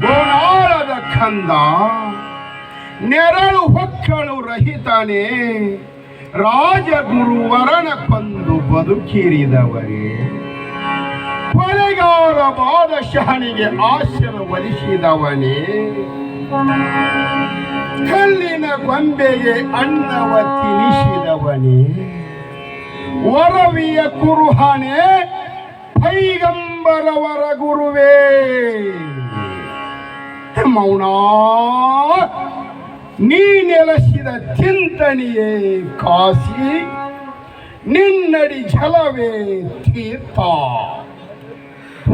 ಗೋನಾಳದ ಕಂದ. ನೆರಳು ಹೊಕ್ಕಳು ರಹಿತಾನೆ. ರಾಜಗುರುವರನ ಕೊಂದು ಬದುಕಿರಿದವರೇ. ಕೊಲೆಗಾರ ಬಾದಶಹನಿಗೆ ಆಶೀರ್ವದಿಸಿದವನೇ. ಕಲ್ಲಿನ ಗೊಂಬೆಗೆ ಅನ್ನವ ತಿನಿಸಿದವನೇ. ವರವಿಯ ಕುರುಹಾನೆ ಮೌನ ನೀ ನೆಲೆಸಿದ ಚಿಂತನೆಯೇ ಕಾಸಿ, ನಿನ್ನಡಿ ಜಲವೇ ತೀರ್ಥ.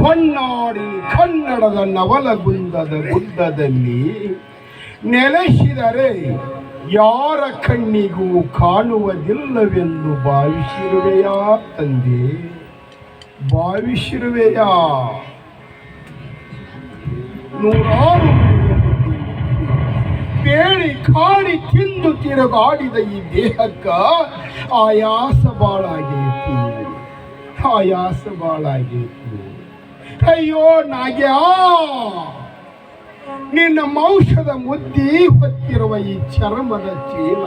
ಹೊನ್ನಾಡಿ ಕನ್ನಡದ ನವಲಗುಂದದ ಗುಡ್ಡದಲ್ಲಿ ನೆಲೆಸಿದರೆ ಯಾರ ಕಣ್ಣಿಗೂ ಕಾಣುವುದಿಲ್ಲವೆಂದು ಭಾವಿಸಿರುವೆಯಾ ತಂದೆ? ಭಾವಿಸಿರುವೆಯಾ? ನೂರಾರು ಕಾಡಿ ತಿಂದು ತಿರುಗಾಡಿದ ಈ ದೇಹಕ್ಕ ಆಯಾಸ ಬಾಳಾಗೈತಿ. ಆಯಾಸ ಬಾಳಾಗೈತಿ. ಅಯ್ಯೋ, ನಾಗ್ಯ! ನಿನ್ನ ಮೌಷದ ಮುದ್ದಿ ಹೊತ್ತಿರುವ ಈ ಚರ್ಮದ ಚೀಲ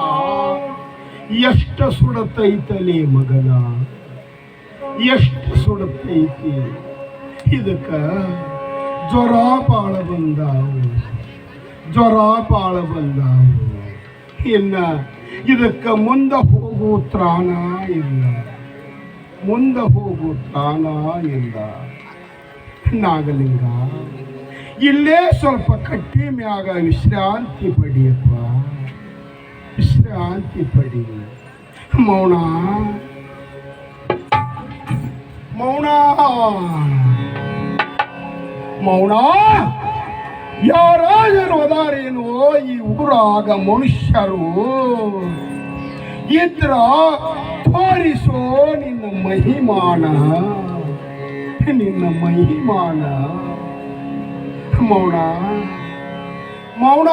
ಎಷ್ಟು ಸುಡತೈತಲೇ ಮಗನ? ಎಷ್ಟು ಸುಡತೈತಿ? ಇದಕ್ಕ ಜ್ವರ ಬಾಳ ಜ್ವರ ಬಾಳ ಬಂದಾವು ಇನ್ನ ಇದಕ್ಕ ಮುಂದೆ ಹೋಗೋ ತ್ರಾಣ ಇಲ್ಲ ಮುಂದೆ ಹೋಗೋ ತ್ರಾಣ ಇಲ್ಲ ನಾಗಲಿಂಗ ಇಲ್ಲೇ ಸ್ವಲ್ಪ ಕಟ್ಟಿ ಮ್ಯಾಗ ವಿಶ್ರಾಂತಿ ಪಡಿಯಪ್ಪ ವಿಶ್ರಾಂತಿ ಪಡಿ ಮೌನ ಮೌನ ಮೌನ ಯಾರಾದರೂ ಅದಾರೇನು ಈ ಊರಾಗ ಮನುಷ್ಯರು? ಇದ್ರ ತೋರಿಸೋ ನಿನ್ನ ಮಹಿಮಾನ ನಿನ್ನ ಮಹಿಮಾನ. ಮೌನ? ಮೌನ?